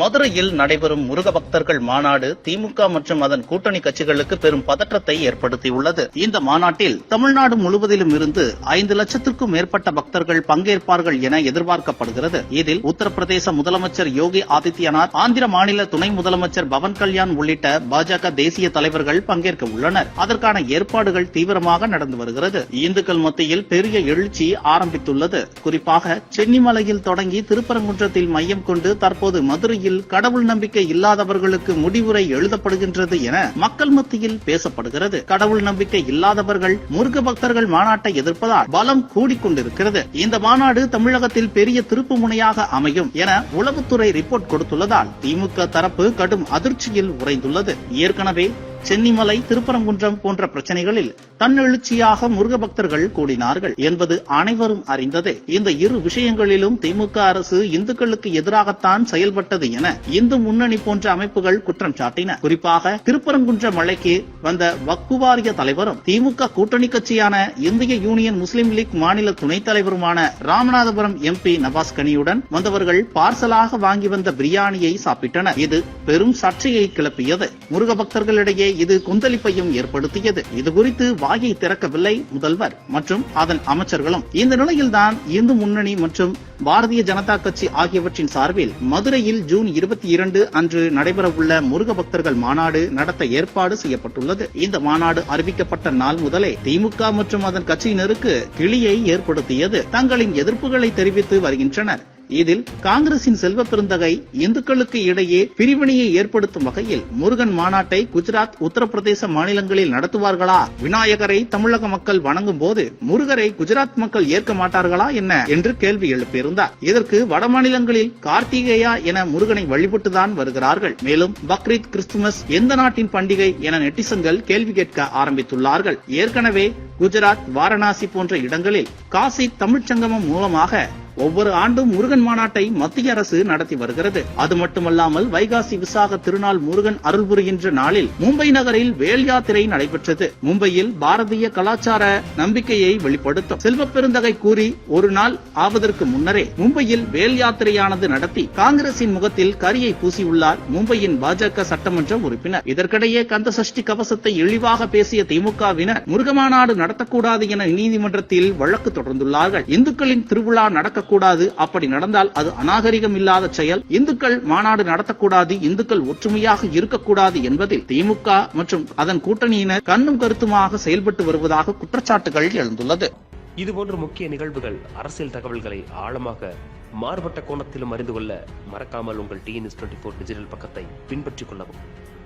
மதுரையில் நடைபெறும் முருக பக்தர்கள் மாநாடு திமுக மற்றும் அதன் கூட்டணி கட்சிகளுக்கு பெரும் பதற்றத்தை ஏற்படுத்தியுள்ளது. இந்த மாநாட்டில் தமிழ்நாடு முழுவதிலும் இருந்து ஐந்து லட்சத்திற்கும் மேற்பட்ட பக்தர்கள் பங்கேற்பார்கள் என எதிர்பார்க்கப்படுகிறது. இதில் உத்தரப்பிரதேச முதலமைச்சர் யோகி ஆதித்யநாத் ஆந்திர மாநில துணை முதலமைச்சர் பவன் கல்யாண் உள்ளிட்ட பாஜக தேசிய தலைவர்கள் பங்கேற்க உள்ளனர். அதற்கான ஏற்பாடுகள் தீவிரமாக நடந்து வருகிறது. இந்துக்கள் மத்தியில் பெரிய எழுச்சி ஆரம்பித்துள்ளது. குறிப்பாக சென்னிமலையில் தொடங்கி திருப்பரங்குன்றத்தில் மையம் கொண்டு தற்போது மதுரையில் கடவுள் நம்பிக்கை இல்லாதவர்களுக்கு முடிவுரை எழுதப்படுகின்றது என மக்கள் மத்தியில் பேசப்படுகிறது. கடவுள் நம்பிக்கை இல்லாதவர்கள் முருக பக்தர்கள் மாநாட்டை எதிர்ப்பதால் பலம் கூடிக்கொண்டிருக்கிறது. இந்த மாநாடு தமிழகத்தில் பெரிய திருப்பு முனையாக அமையும் என உளவுத்துறை ரிப்போர்ட் கொடுத்துள்ளதால் திமுக தரப்பு கடும் அதிர்ச்சியில் உறைந்துள்ளது. ஏற்கனவே சென்னிமலை திருப்பரங்குன்றம் போன்ற பிரச்சனைகளில் தன்னெழுச்சியாக முருக பக்தர்கள் கூடினார்கள் என்பது அனைவரும் அறிந்ததே. இந்த இரு விஷயங்களிலும் திமுக அரசு இந்துக்களுக்கு எதிராகத்தான் செயல்பட்டது என இந்து முன்னணி போன்ற அமைப்புகள் குற்றம் சாட்டின. குறிப்பாக திருப்பரங்குன்ற மலைக்கு வந்த வக்பு வாரிய தலைவரும் திமுக கூட்டணி கட்சியான இந்திய யூனியன் முஸ்லீம் லீக் மாநில துணைத் தலைவருமான ராமநாதபுரம் எம்பி நவாஸ் கனியுடன் வந்தவர்கள் பார்சலாக வாங்கி வந்த பிரியாணியை சாப்பிட்டனர். இது பெரும் சர்ச்சையை கிளப்பியது. முருக பக்தர்களிடையே இது கொந்தளிப்பையும் ஏற்படுத்தியது. இது குறித்து வாயை திறக்கவில்லை முதல்வர் மற்றும் அதன் அமைச்சர்களும். இந்த நிலையில்தான் இந்து முன்னணி மற்றும் பாரதிய ஜனதா கட்சி ஆகியவற்றின் சார்பில் மதுரையில் ஜூன் இருபத்தி இரண்டு அன்று நடைபெறவுள்ள முருக பக்தர்கள் மாநாடு நடத்த ஏற்பாடு செய்யப்பட்டுள்ளது. இந்த மாநாடு அறிவிக்கப்பட்ட நாள் முதலே திமுக மற்றும் அதன் கட்சியினருக்கு கிளியை ஏற்படுத்தியது. தங்களின் எதிர்ப்புகளை தெரிவித்து வருகின்றனர். இதில் காங்கிரசின் செல்வ பெருந்தகை இந்துக்களுக்கு இடையே பிரிவினையை ஏற்படுத்தும் வகையில் முருகன் மாநாட்டை குஜராத் உத்தரப்பிரதேச மாநிலங்களில் நடத்துவார்களா? விநாயகரை தமிழக மக்கள் வணங்கும் போது முருகரை குஜராத் மக்கள் ஏற்க மாட்டார்களா என்ன என்று கேள்வி எழுப்பியிருந்தார். இதற்கு வட மாநிலங்களில் கார்த்திகேயா என முருகனை வழிபட்டுதான் வருகிறார்கள். மேலும் பக்ரீத் கிறிஸ்துமஸ் எந்த நாட்டின் பண்டிகை என நெட்டிசன்கள் கேள்வி கேட்க ஆரம்பித்துள்ளார்கள். ஏற்கனவே குஜராத் வாரணாசி போன்ற இடங்களில் காசி தமிழ்ச்சங்கமம் மூலமாக ஒவ்வொரு ஆண்டும் முருகன் மாநாட்டை மத்திய அரசு நடத்தி வருகிறது. அது மட்டுமல்லாமல் வைகாசி விசாக திருநாள் முருகன் அருள் புரிகின்ற நாளில் மும்பை நகரில் வேல் யாத்திரை நடைபெற்றது. மும்பையில் பாரதிய கலாச்சார நம்பிக்கையை வெளிப்படுத்தும் செல்வ பெருந்தகை கூறி ஒரு நாள் ஆவதற்கு முன்னரே மும்பையில் வேல் யாத்திரையானது நடத்தி காங்கிரசின் முகத்தில் கரியை பூசியுள்ளார் மும்பையின் பாஜக சட்டமன்ற உறுப்பினர். இதற்கிடையே கந்த சஷ்டி கவசத்தை இழிவாக பேசிய திமுகவினர் முருக மாநாடு நடத்தக்கூடாது என நீதிமன்றத்தில் வழக்கு தொடர்ந்துள்ளார்கள். இந்துக்களின் திருவிழா நடக்க நடத்தக்கூடாது. அப்படி நடந்தால் அது அநாகரிகம் இல்லாத செயல். இந்துக்கள் மாநாடு நடத்தக்கூடாது. இந்துக்கள் ஒற்றுமையாக இருக்கக்கூடாது என்பதில் திமுக மற்றும் அதன் கூட்டணியினர் கண்ணும் கருத்துமாக செயல்பட்டு வருவதாக குற்றச்சாட்டுகள் எழுந்துள்ளது. இதுபோன்ற முக்கிய நிகழ்வுகள் அரசியல் தகவல்களை ஆழமாக மாறுபட்ட கோணத்திலும் அறிந்து கொள்ள மறக்காமல் உங்கள் டிஎன்எஸ் டுவெண்ட்டி ஃபோர் டிஜிட்டல் பக்கத்தை பின்பற்றிக் கொள்ளவும்.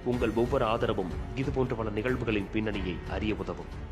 உங்கள் ஒவ்வொரு ஆதரவும் இதுபோன்ற பல நிகழ்வுகளின் பின்னணியை அறிய உதவும்.